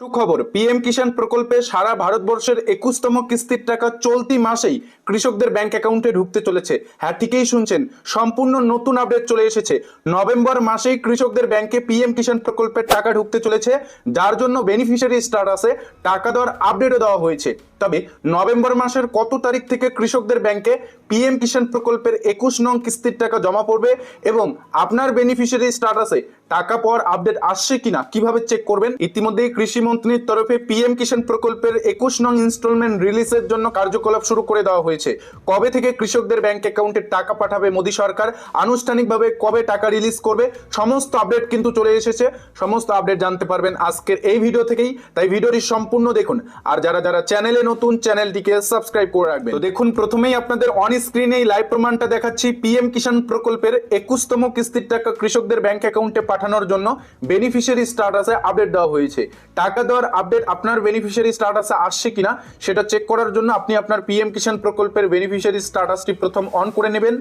সুখবর, পিএম কিষাণ প্রকল্পে সারা ভারতবর্ষের একুশতম কিস্তির টাকা চলতি মাসেই কৃষকদের ব্যাংক অ্যাকাউন্টে ঢুকতে চলেছে। হ্যাঁ ঠিকই শুনছেন, সম্পূর্ণ নতুন আপডেট চলে এসেছে। নভেম্বর মাসেই কৃষকদের ব্যাংকে পিএম কিষাণ প্রকল্পের টাকা ঢুকতে চলেছে, যার জন্য বেনিফিশিয়ারি স্ট্যাটাসে টাকা দেওয়ার আপডেটও দেওয়া হয়েছে। তবে নভেম্বর মাসের কত তারিখ থেকে কৃষকদের ব্যাংকে পিএম কিষাণ প্রকল্পের একুশ নং কিস্তির টাকা জমা পড়বে এবং আপনার বেনিফিশিয়ারি স্ট্যাটাসে টাকা পাওয়ার আপডেট আসছে কিনা কীভাবে চেক করবেন? ইতিমধ্যেই কৃষি মন্ত্রীর তরফে পিএম কিষাণ প্রকল্পের একুশ নং ইনস্টলমেন্ট রিলিজের জন্য কার্যকলাপ শুরু করে দেওয়া হয়েছে। কবে থেকে কৃষকদের ব্যাংক অ্যাকাউন্টে টাকা পাঠাবে মোদী সরকার? আনুষ্ঠানিকভাবে কবে টাকা রিলিজ করবে? সমস্ত আপডেট কিন্তু চলে এসেছে। সমস্ত আপডেট জানতে পারবেন আজকের এই ভিডিও থেকেই। তাই ভিডিওটি সম্পূর্ণ দেখুন। আর যারা যারা চ্যানেলে নতুন চ্যানেলটিকে সাবস্ক্রাইব করে রাখবেন। তো দেখুন, প্রথমেই আপনাদের অন স্ক্রিনে এই লাইভ প্রমাণটা দেখাচ্ছি পিএম কিষাণ প্রকল্পের একুশতম কিস্তির টাকা কৃষকদের ব্যাংক অ্যাকাউন্টে পাঠানোর জন্য বেনিফিশিয়ারি স্ট্যাটাসে আপডেট দেওয়া হয়েছে। টাকা দেওয়ার আপডেট আপনার বেনিফিশিয়ারি স্ট্যাটাসে আসছে কিনা সেটা চেক করার জন্য আপনি আপনার পিএম কিষাণ প্রকল্পের বেনিফিশিয়ারি স্ট্যাটাসটি প্রথম অন করে নেবেন।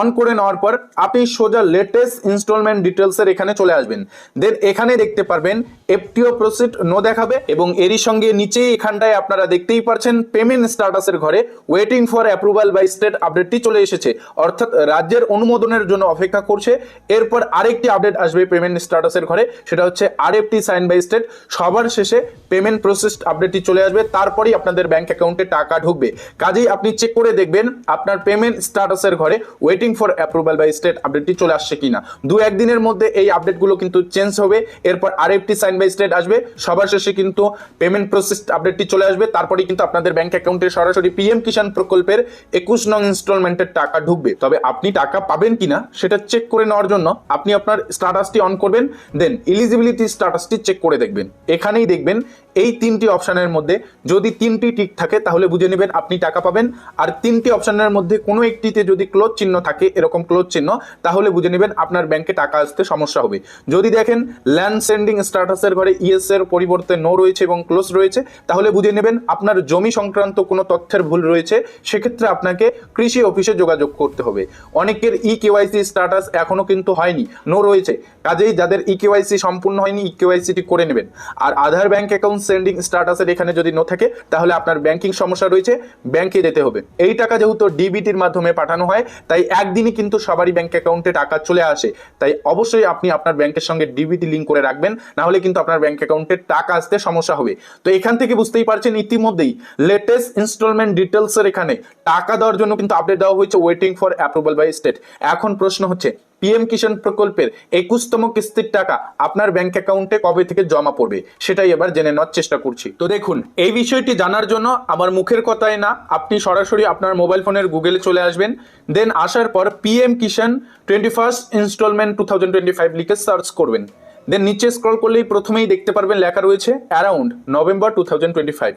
অন করে নেওয়ার পর আপনি সোজা লেটেস্ট ইনস্টলমেন্ট ডিটেলসের এখানে চলে আসবেন। দেন এখানে দেখতে পারবেন এফটিও প্রসিড নো দেখাবে এবং এরই সঙ্গে নিচেই এখানটায় আপনারা দেখতেই পারছেন পেমেন্ট স্ট্যাটাসের ঘরে waiting for approval by state আপডেটটি চলে এসেছে। অর্থাৎ রাজ্যের অনুমোদনের জন্য অপেক্ষা করছে। এরপর আরেকটি আপডেট আসবে পেমেন্ট স্ট্যাটাসের ঘরে, সেটা হচ্ছে আরএফটি সাইন বাই স্টেট সবার শেষে পেমেন্ট প্রসেস আপডেটটি চলে আসবে, তারপরেই আপনাদের ব্যাংক অ্যাকাউন্টে টাকা ঢুকবে। কাজেই আপনি চেক করে দেখবেন আপনার পেমেন্ট স্ট্যাটাসের ঘরে waiting for approval by state আপডেটটি চলে আসছে কিনা। দু একদিনের মধ্যে এই আপডেটগুলো কিন্তু চেঞ্জ হবে। এরপর আরএফটি সাইন বাই স্টেট আসবে। সবার শেষে কিন্তু পেমেন্ট প্রসেস আপডেটটি চলে আসবে। তারপরেই কিন্তু আপনাদের ব্যাংক অ্যাকাউন্টে সরাসরি পিএম কিষাণ প্রকল্পের একুশ নং ইনস্টলমেন্টের টাকা ঢুকবে। তবে আপনি টাকা পাবেন কিনা সেটা চেক করে নেওয়ার জন্য আপনি আপনার স্ট্যাটাসটি অন করবেন দেন এলিজিবিলিটি স্ট্যাটাসটি চেক করে দেখবেন। এখানেই দেখবেন এই তিনটি অপশনের মধ্যে যদি তিনটি ঠিক থাকে তাহলে বুঝে নেবেন আপনি টাকা পাবেন। আর তিনটি অপশানের মধ্যে কোনো একটিতে যদি ক্লোজ চিহ্ন থাকে, এরকম ক্লোজ চিহ্ন, তাহলে বুঝে নেবেন আপনার ব্যাংকে টাকা আসতে সমস্যা হবে। যদি দেখেন ল্যান্ড সেন্ডিং স্ট্যাটাসের ঘরে ইএস এর পরিবর্তে নো রয়েছে এবং ক্লোজ রয়েছে, তাহলে বুঝে নেবেন আপনার জমি সংক্রান্ত কোনো তথ্যের ভুল রয়েছে, সেক্ষেত্রে আপনাকে কৃষি অফিসে যোগাযোগ করতে হবে। অনেকের ই কেওয়াইসি স্ট্যাটাস এখনও কিন্তু হয়নি নো রয়েছে। কাজেই যাদের ই কেওয়াইসি সম্পূর্ণ হয়নি ই কেওয়াইসিটি করে নেবেন। আর আধার ব্যাংক অ্যাকাউন্ট সেন্ডিং স্ট্যাটাসের এখানে যদি নো থাকে, তাহলে আপনার ব্যাংকিং সমস্যা রয়েছে, ব্যাংকে যেতে হবে। এই টাকা যেহেতু ডিবিটির মাধ্যমে পাঠানো হয়, তাই একদিনই কিন্তু সবারই ব্যাংক অ্যাকাউন্টে টাকা চলে আসে। তাই অবশ্যই আপনি আপনার ব্যাংকের সঙ্গে ডিবিটি লিঙ্ক করে রাখবেন না হলে কিন্তু আপনার ব্যাংক অ্যাকাউন্টে টাকা আসতে সমস্যা হবে। তো এখান থেকে বুঝতেই পারছেন ইতিমধ্যেই লেটেস্ট ইনস্টলমেন্ট ডিটেলসের এখানে টাকা দেওয়ার জন্য কিন্তু আপডেট দেওয়া হয়েছে waiting for approval by state এখন প্রশ্ন হচ্ছে পিএম কিষাণ প্রকল্পের একুশতম কিস্তির টাকা আপনার ব্যাংক অ্যাকাউন্টে কবে থেকে জমা পড়বে? সেটাই এবার জেনে নেওয়ার চেষ্টা করছি। তো দেখুন, এই বিষয়টি জানার জন্য আমার মুখের কথায় না, আপনি সরাসরি আপনার মোবাইল ফোনের গুগলে চলে আসবেন দেন আসার পর PM Kisan twenty first instalment two thousand twenty five লিখে সার্চ করবেন। দেন নিচে স্ক্রল করলেই প্রথমেই দেখতে পারবেন লেখা রয়েছে around November two thousand twenty five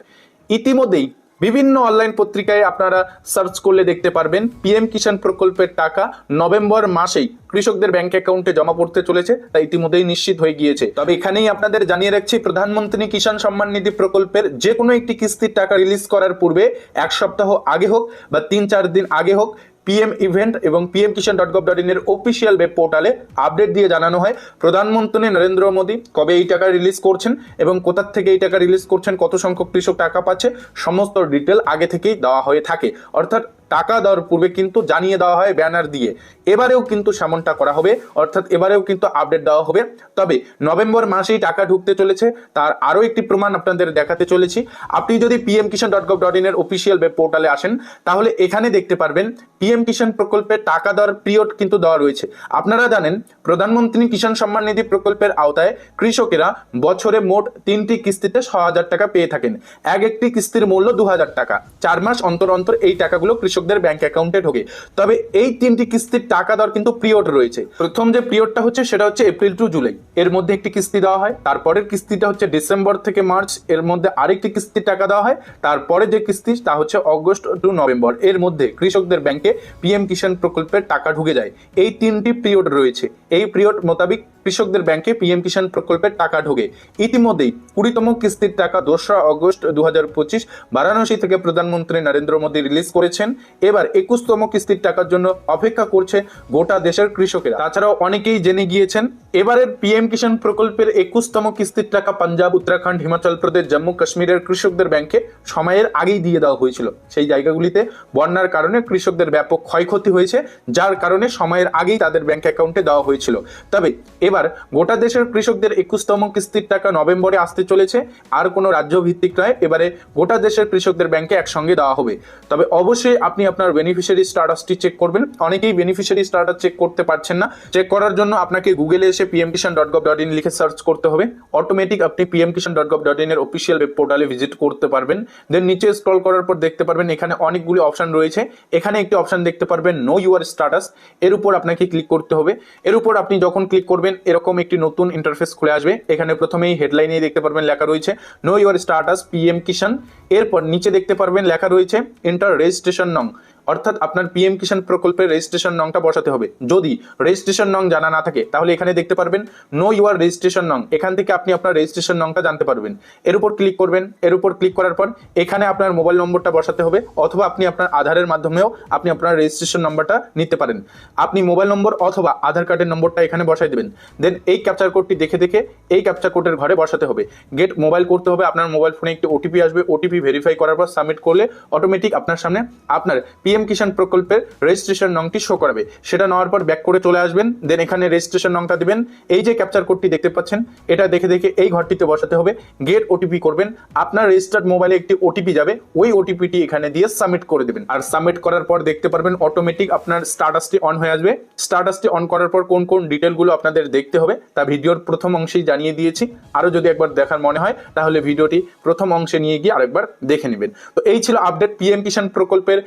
ইতিমধ্যেই বিভিন্ন অনলাইন পত্রিকায় আপনারা সার্চ করলে দেখতে পারবেন পিএম কিষাণ প্রকল্পের টাকা নভেম্বর মাসেই কৃষকদের ব্যাংক অ্যাকাউন্টে জমা পড়তে চলেছে, তা ইতিমধ্যেই নিশ্চিত হয়ে গিয়েছে। তবে এখানেই আপনাদের জানিয়ে রাখছি, প্রধানমন্ত্রী কিষাণ সম্মান নিধি প্রকল্পের যে কোনো একটি কিস্তির টাকা রিলিজ করার পূর্বে এক সপ্তাহ আগে হোক বা তিন চার দিন আগে হোক পিএম ইভেন্ট এবং PM Kisan dot gov dot এর অফিসিয়াল ওয়েব পোর্টালে আপডেট দিয়ে জানানো হয়। প্রধানমন্ত্রী নরেন্দ্র মোদী কবে এই টাকা রিলিজ করছেন এবং কোথার থেকে এই টাকা রিলিজ করছেন, কত সংখ্যক কৃষক টাকা পাচ্ছে, সমস্ত ডিটেল আগে থেকেই দেওয়া হয়ে থাকে। অর্থাৎ টাকা দেওয়ার পূর্বে কিন্তু জানিয়ে দেওয়া হয় ব্যানার দিয়ে। এবারেও কিন্তু সেমনটা করা হবে, অর্থাৎ এবারেও কিন্তু আপডেট দেওয়া হবে। তবে নভেম্বর মাসেই টাকা ঢুকতে চলেছে, তার আরও একটি প্রমাণ আপনাদের দেখাতে চলেছি। আপনি যদি PM Kisan dot gov dot in এর অফিসিয়াল ওয়েব পোর্টালে আসেন, তাহলে এখানে দেখতে পারবেন পিএম কিষাণ প্রকল্পে টাকা দেওয়ার পিরিয়ড কিন্তু দেওয়া রয়েছে। আপনারা জানেন, প্রধানমন্ত্রী কিষাণ সম্মান নিধি প্রকল্পের আওতায় কৃষকেরা বছরে মোট তিনটি কিস্তিতে ছ টাকা পেয়ে থাকেন। এক একটি কিস্তির মূল্য দু হাজার টাকা। চার মাস অন্তর অন্তর এই টাকাগুলো কৃষকদের ব্যাংক অ্যাকাউন্টে ঢোকে। তবে এই তিনটি কিস্তির টাকা দেওয়ার কিন্তু পিরিয়ড রয়েছে। প্রথম যে পিরিয়ডটা হচ্ছে, সেটা হচ্ছে এপ্রিল টু জুলাই এর মধ্যে একটি কিস্তি দেওয়া হয়, তারপরের কিস্তিটা হচ্ছে ডিসেম্বর থেকে মার্চ এর মধ্যে আরেকটি কিস্তির টাকা দেওয়া হয়, তারপরে যে কিস্তি, তা হচ্ছে অগস্ট টু নভেম্বর এর মধ্যে কৃষকদের ব্যাংকে পিএম কিষাণ প্রকল্পের টাকা ঢুকে যায়। এই তিনটি পিরিয়ড রয়েছে। এই পিরিয়ড মোতাবিক কৃষকদের ব্যাংকে পিএম কিষাণ প্রকল্পের টাকা ঢোকে। ইতিমধ্যেই কুড়িতম কিস্তির টাকা দোসরা অগস্ট দু হাজার পঁচিশ বারাণসী থেকে প্রধানমন্ত্রী নরেন্দ্র মোদী রিলিজ করেছেন। এবার একুশতম কিস্তির টাকার জন্য অপেক্ষা করছে গোটা দেশের কৃষকেরা। তাছাড়াও অনেকেই জেনে গিয়েছেন, এবারের পিএম কিষাণ প্রকল্পের একুশতম কিস্তির টাকা পাঞ্জাব, উত্তরাখণ্ড, হিমাচল প্রদেশ, জম্মু, কাশ্মীরের কৃষকদের ব্যাংকে সময়ের আগেই দিয়ে দেওয়া হয়েছিল। সেই জায়গাগুলিতে বন্যার কারণে কৃষকদের ব্যাপক ক্ষয়ক্ষতি হয়েছে, যার কারণে সময়ের আগেই তাদের ব্যাংক অ্যাকাউন্টে দেওয়া হয়েছিল। তবে এবার গোটা দেশের কৃষকদের একুশতম কিস্তির টাকা নভেম্বরে আসতে চলেছে। আর কোনো রাজ্য ভিত্তিক নয়, এবারে গোটা দেশের কৃষকদের ব্যাংকে একসঙ্গে দেওয়া হবে। তবে অবশ্যই আপনি আপনার বেনিফিশিয়ারি স্ট্যাটাসটি চেক করবেন। অনেকেই বেনিফিশিয়ারি স্ট্যাটাস চেক করতে পারছেন না। চেক করার জন্য আপনাকে গুগলে এসে PM Kisan dot gov dot in লিখে সার্চ করতে হবে। অটোমেটিক আপনি PM Kisan dot gov dot in এর অফিসিয়াল ওয়েব পোর্টালে ভিজিট করতে পারবেন। দেন নিচে স্ক্রল করার পর দেখতে পারবেন এখানে অনেকগুলি অপশন রয়েছে। এখানে একটি অপশন দেখতে পারবেন নো ইউর স্ট্যাটাস এর উপর আপনাকে ক্লিক করতে হবে। এর উপর আপনি যখন ক্লিক করবেন এরকম একটি নতুন ইন্টারফেস খুলে আসবে। এখানে প্রথমেই হেডলাইনে দেখতে পারবেন লেখা রয়েছে know your status PM Kisan এরপর নিচে দেখতে পারবেন লেখা রয়েছে ইন্টার রেজিস্ট্রেশন নং। অর্থাৎ আপনার পিএম কিষাণ প্রকল্পের রেজিস্ট্রেশন নংটা বসাতে হবে। যদি রেজিস্ট্রেশন নং জানা না থাকে, তাহলে এখানে দেখতে পারবেন নো ইউর রেজিস্ট্রেশন নং। এখান থেকে আপনি আপনার রেজিস্ট্রেশন নংটা জানতে পারবেন। এর উপর ক্লিক করবেন, এর উপর ক্লিক করার পর এখানে আপনার মোবাইল নম্বরটা বসাতে হবে, অথবা আপনি আপনার আধারের মাধ্যমেও আপনি আপনার রেজিস্ট্রেশন নম্বরটা নিতে পারেন। আপনি মোবাইল নম্বর অথবা আধার কার্ডের নম্বরটা এখানে বসাই দেবেন। দেন এই ক্যাপচার কোডটি দেখে দেখে এই ক্যাপচার কোডের ঘরে বসাতে হবে। গেট মোবাইল করতে হবে, আপনার মোবাইল ফোনে একটি ওটিপি আসবে। ওটিপি ভেরিফাই করার পর সাবমিট করলে অটোমেটিক আপনার সামনে আপনার পিএম কিষাণ প্রকল্পের রেজিস্ট্রেশন নংটি শো করাবে। সেটা নেওয়ার পর ব্যাক করে চলে আসবেন দেন এখানে রেজিস্ট্রেশন নংটা দিবেন। এই যে ক্যাপচার কোডটি দেখতে পাচ্ছেন, এটা দেখে দেখে এই ঘরটিতে বসাতে হবে। গেট ওটিপি করবেন, আপনার রেজিস্টার্ড মোবাইলে একটি ওটিপি যাবে, ওই ওটিপিটি এখানে দিয়ে সাবমিট করে দেবেন। আর সাবমিট করার পর দেখতে পারবেন অটোমেটিক আপনার স্ট্যাটাসটি অন হয়ে আসবে। স্ট্যাটাসটি অন করার পর কোন কোন ডিটেলগুলো আপনাদের দেখতে হবে, তা ভিডিওর প্রথম অংশেই জানিয়ে দিয়েছি। আরও যদি একবার দেখার মনে হয়, তাহলে ভিডিওটি প্রথম অংশে নিয়ে গিয়ে আরেকবার দেখে নেবেন। তো এই ছিল আপডেট পিএম কিষাণ প্রকল্পের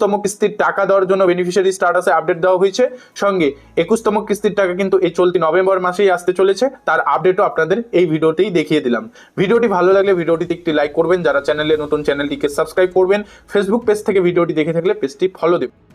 একুশতম কিস্তির টাকা দেওয়ার জন্য বেনিফিশিয়ারি স্ট্যাটাসে আপডেট দেওয়া হয়েছে। সঙ্গে একুশতম কিস্তির টাকা কিন্তু এই চলতি নভেম্বর মাসেই আসতে চলেছে। তার আপডেটও আপনাদের এই ভিডিওতেই দেখিয়ে দিলাম। ভিডিওটি ভালো লাগলে ভিডিওটিতে একটি লাইক করবেন। যারা চ্যানেলে নতুন চ্যানেলটিকে সাবস্ক্রাইব করবেন ফেসবুক পেজ থেকে ভিডিওটি দেখে থাকলে পেজটি ফলো দেবেন।